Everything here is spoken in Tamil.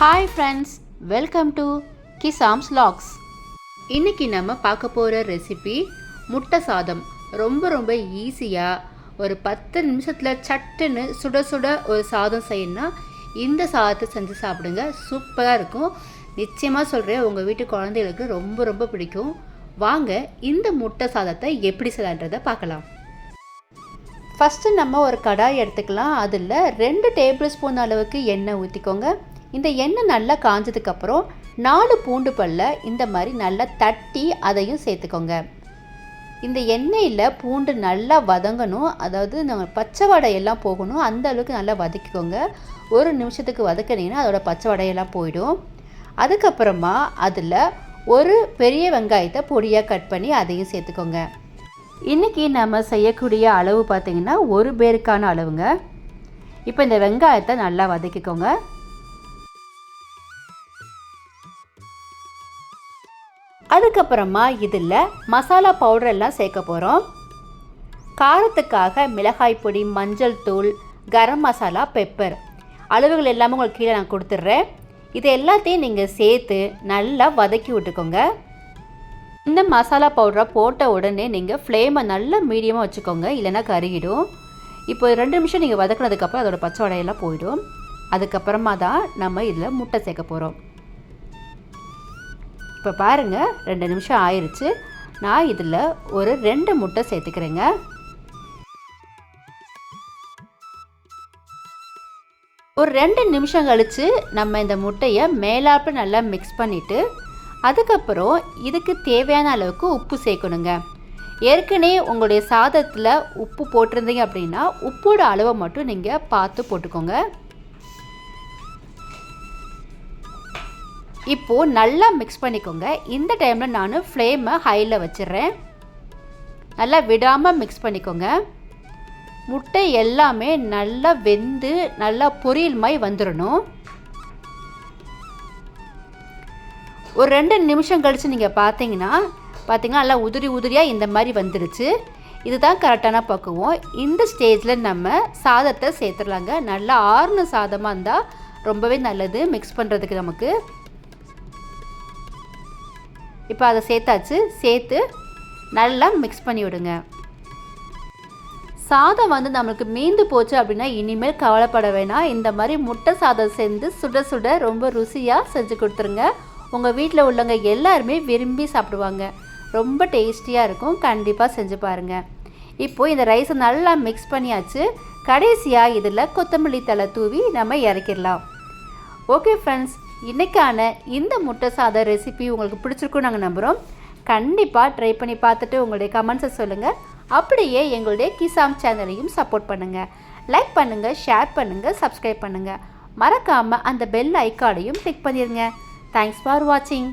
ஹாய் ஃப்ரெண்ட்ஸ் வெல்கம் டு கிசாம்ஸ் லாக்ஸ் இன்னைக்கு நம்ம பார்க்க போகிற ரெசிபி முட்டை சாதம். ரொம்ப ரொம்ப ஈஸியாக ஒரு பத்து நிமிஷத்தில் சட்டுன்னு சுட சுட ஒரு சாதம் செய்யணும்னா இந்த சாதத்தை செஞ்சு சாப்பிடுங்க. சூப்பராக இருக்கும். நிச்சயமாக சொல்கிறேன் உங்கள் வீட்டு குழந்தைகளுக்கு ரொம்ப ரொம்ப பிடிக்கும். வாங்க இந்த முட்டை சாதத்தை எப்படி செய்யலான்றதை பார்க்கலாம். ஃபஸ்ட்டு நம்ம ஒரு கடாய் எடுத்துக்கலாம். அதில் ரெண்டு டேபிள் ஸ்பூன் அளவுக்கு எண்ணெய் ஊற்றிக்கோங்க இந்த எண்ணெய் நல்லா காஞ்சதுக்கப்புறம் நாலு பூண்டு பல்ல இந்த மாதிரி நல்லா தட்டி அதையும் சேர்த்துக்கோங்க. இந்த எண்ணெயில் பூண்டு நல்லா வதங்கணும். அதாவது நம்ம பச்சை வடையெல்லாம் போகணும். அந்த அளவுக்கு நல்லா வதக்கிக்கோங்க. ஒரு நிமிஷத்துக்கு வதக்கினீங்கன்னா அதோட பச்சை வடையெல்லாம் போயிடும். அதுக்கப்புறமா அதில் ஒரு பெரிய வெங்காயத்தை பொடியாக கட் பண்ணி அதையும் சேர்த்துக்கோங்க. இன்றைக்கி நம்ம செய்யக்கூடிய அளவு பார்த்திங்கன்னா ஒரு பேருக்கான அளவுங்க. இப்போ இந்த வெங்காயத்தை நல்லா வதக்கிக்கோங்க. அதுக்கப்புறமா இதில் மசாலா பவுடர் எல்லாம் சேர்க்க போகிறோம் காரத்துக்காக மிளகாய் பொடி மஞ்சள் தூள் கரம் மசாலா பெப்பர் அளவுகள் எல்லாமே உங்களுக்கு கீழே நான் கொடுத்துட்றேன். இது எல்லாத்தையும் நீங்கள் சேர்த்து நல்லா வதக்கி விட்டுக்கோங்க. இந்த மசாலா பவுடரை போட்ட உடனே நீங்கள் ஃப்ளேமை நல்லா மீடியமாக வச்சுக்கோங்க. இல்லைன்னா கருகிடும். இப்போ ரெண்டு நிமிஷம் நீங்கள் வதக்குனதுக்கப்புறம் அதோடய பச்சை வடையெல்லாம் போயிடும். அதுக்கப்புறமா தான் நம்ம இதில் முட்டை சேர்க்க போகிறோம் இப்போ பாருங்கள் ரெண்டு நிமிஷம் ஆயிடுச்சு நான் இதில் ஒரு ரெண்டு முட்டை சேர்த்துக்கிறேங்க. ஒரு ரெண்டு நிமிஷம் கழித்து நம்ம இந்த முட்டையை மேலாப்பு நல்லா மிக்ஸ் பண்ணிவிட்டு அதுக்கப்புறம் இதுக்கு தேவையான அளவுக்கு உப்பு சேர்க்கணுங்க. ஏற்கனவே உங்களுடைய சாதத்தில் உப்பு போட்டிருந்தீங்க அப்படின்னா உப்போட அளவை மட்டும் நீங்கள் பார்த்து போட்டுக்கோங்க. இப்போது நல்லா மிக்ஸ் பண்ணிக்கோங்க. இந்த டைமில் நான் ஃப்ளேமை ஹையில் வச்சிடுறேன் நல்லா விடாமல் மிக்ஸ் பண்ணிக்கோங்க. முட்டை எல்லாமே நல்லா வெந்து நல்லா பொரியல் மாதிரி வந்துடணும் ஒரு ரெண்டு நிமிஷம் கழித்து நீங்கள் பார்த்தீங்கன்னா பார்த்தீங்கன்னா நல்லா உதிரி உதிரியாக இந்த மாதிரி வந்துடுச்சு இதுதான் கரெக்டான பக்குவம். இந்த ஸ்டேஜில் நம்ம சாதத்தை சேர்த்துடலாங்க நல்லா ஆறுன சாதமாக இருந்தால் ரொம்பவே நல்லது மிக்ஸ் பண்ணுறதுக்கு நமக்கு. இப்போ அதை சேர்த்தாச்சு. சேர்த்து நல்லா மிக்ஸ் பண்ணி விடுங்க. சாதம் வந்து நம்மளுக்கு மீந்து போச்சு அப்படின்னா இனிமேல் கவலைப்பட வேணாம். இந்த மாதிரி முட்டை சாதம் செஞ்சு சுட சுட ரொம்ப ருசியாக செஞ்சு கொடுத்துருங்க. உங்கள் வீட்டில் உள்ளவங்க எல்லாருமே விரும்பி சாப்பிடுவாங்க. ரொம்ப டேஸ்டியாக இருக்கும். கண்டிப்பாக செஞ்சு பாருங்கள் இப்போது இந்த ரைஸை நல்லா மிக்ஸ் பண்ணியாச்சு. கடைசியாக இதில் கொத்தமல்லி தலை தூவி நம்ம இறக்கிடலாம். ஓகே ஃப்ரெண்ட்ஸ் இன்றைக்கான இந்த முட்டை சாதம் ரெசிபி உங்களுக்கு பிடிச்சிருக்கும் நாங்கள் நம்புகிறோம் கண்டிப்பாக ட்ரை பண்ணி பார்த்துட்டு உங்களுடைய கமெண்ட்ஸை சொல்லுங்கள் அப்படியே எங்களுடைய கிசாம் சேனலையும் சப்போர்ட் பண்ணுங்கள் லைக் பண்ணுங்கள் ஷேர் பண்ணுங்கள் சப்ஸ்கிரைப் பண்ணுங்கள் மறக்காமல் அந்த பெல் ஐக்கானையும் கிளிக் பண்ணிடுங்க தேங்க்ஸ் ஃபார் வாட்சிங்